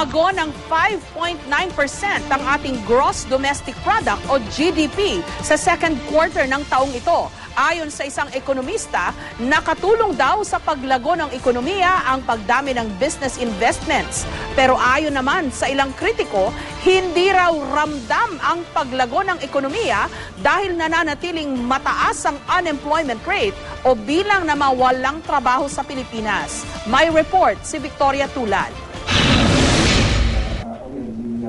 Lumago ng 5.9% ang ating gross domestic product o GDP sa second quarter ng taong ito. Ayon sa isang ekonomista, nakatulong daw sa paglago ng ekonomiya ang pagdami ng business investments. Pero ayon naman sa ilang kritiko, hindi raw ramdam ang paglago ng ekonomiya dahil nananatiling mataas ang unemployment rate o bilang na mawalang trabaho sa Pilipinas. May report si Victoria Tulad.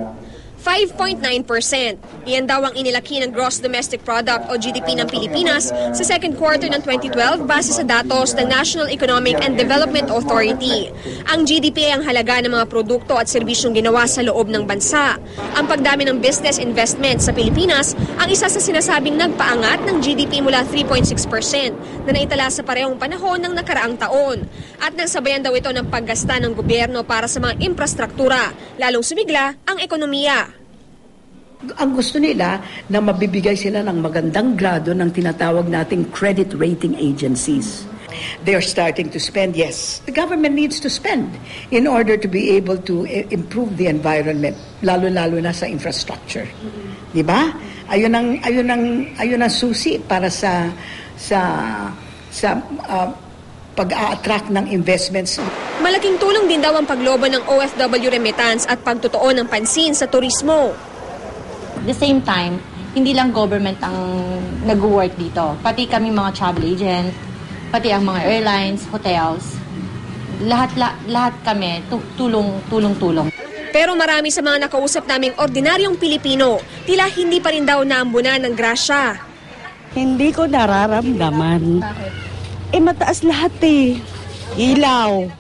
out. 5.9%. Iyan daw ang inilaki ng Gross Domestic Product o GDP ng Pilipinas sa second quarter ng 2012 base sa datos ng National Economic and Development Authority. Ang GDP ay ang halaga ng mga produkto at serbisyong ginawa sa loob ng bansa. Ang pagdami ng business investment sa Pilipinas ang isa sa sinasabing nagpaangat ng GDP mula 3.6% na naitala sa parehong panahon ng nakaraang taon. At nagsabayan daw ito ng paggasta ng gobyerno para sa mga infrastruktura, lalong sumigla ang ekonomiya ang gusto nila na mabibigay sila ng magandang grado ng tinatawag nating credit rating agencies. They're starting to spend, yes. The government needs to spend in order to be able to i- improve the environment, lalo-lalo na sa infrastructure. Di ba? Ayun ang ayun ang ayun ang susi para sa sa sa ah, pag-a-attract ng investments Malaking tulong din daw ang paglobo ng OFW remittance at pagtotoo ng pansin sa turismo. The same time, hindi lang government ang nag-work dito. Pati kami mga travel agent, pati ang mga airlines, hotels, lahat la, lahat kami tu- tulong tulong tulong. Pero marami sa mga nakausap naming ordinaryong Pilipino, tila hindi pa rin daw naambunan ng grasya. Hindi ko nararamdaman. Eh, mataas lahat eh. Ilaw,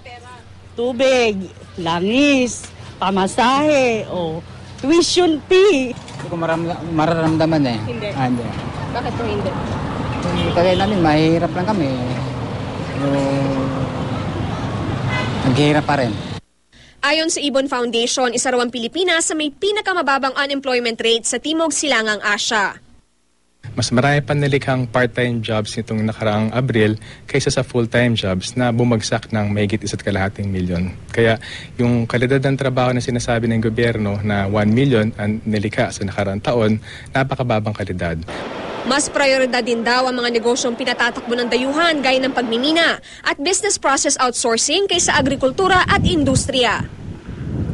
tubig, langis, pamasahe, o tuition fee. Hindi ko maram, mararamdaman eh. Hindi. Ah, hindi. Bakit po hindi? Yung Kagaya namin, mahirap lang kami. Yung... Naghihirap pa rin. Ayon sa Ibon Foundation, isa raw ang Pilipinas sa may pinakamababang unemployment rate sa Timog Silangang Asya. Mas marami pa nilikhang part-time jobs nitong nakaraang Abril kaysa sa full-time jobs na bumagsak ng mahigit isa't kalahating milyon. Kaya yung kalidad ng trabaho na sinasabi ng gobyerno na 1 million ang nilikha sa nakaraang taon, napakababang kalidad. Mas prioridad din daw ang mga negosyong pinatatakbo ng dayuhan gaya ng pagmimina at business process outsourcing kaysa agrikultura at industriya.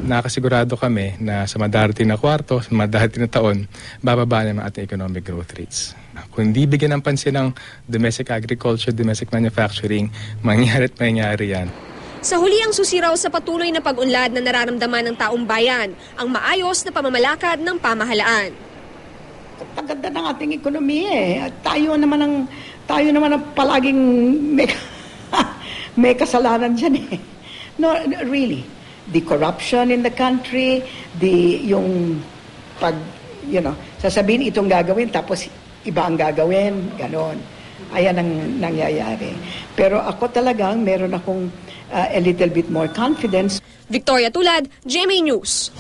Nakasigurado kami na sa madarating na kwarto, sa madarating na taon, bababa naman ating economic growth rates. Kung hindi bigyan ng pansin ng domestic agriculture, domestic manufacturing, mangyari at mangyari yan. Sa huli ang susiraw sa patuloy na pag-unlad na nararamdaman ng taong bayan, ang maayos na pamamalakad ng pamahalaan. paganda ng ating ekonomiya eh. At tayo naman ang tayo naman ang palaging may, may kasalanan diyan eh. No, really. The corruption in the country, the yung pag you know, sasabihin itong gagawin tapos iba ang gagawin, ganon. Ayan ang nangyayari. Pero ako talagang meron akong uh, a little bit more confidence Victoria Tulad, GMA News.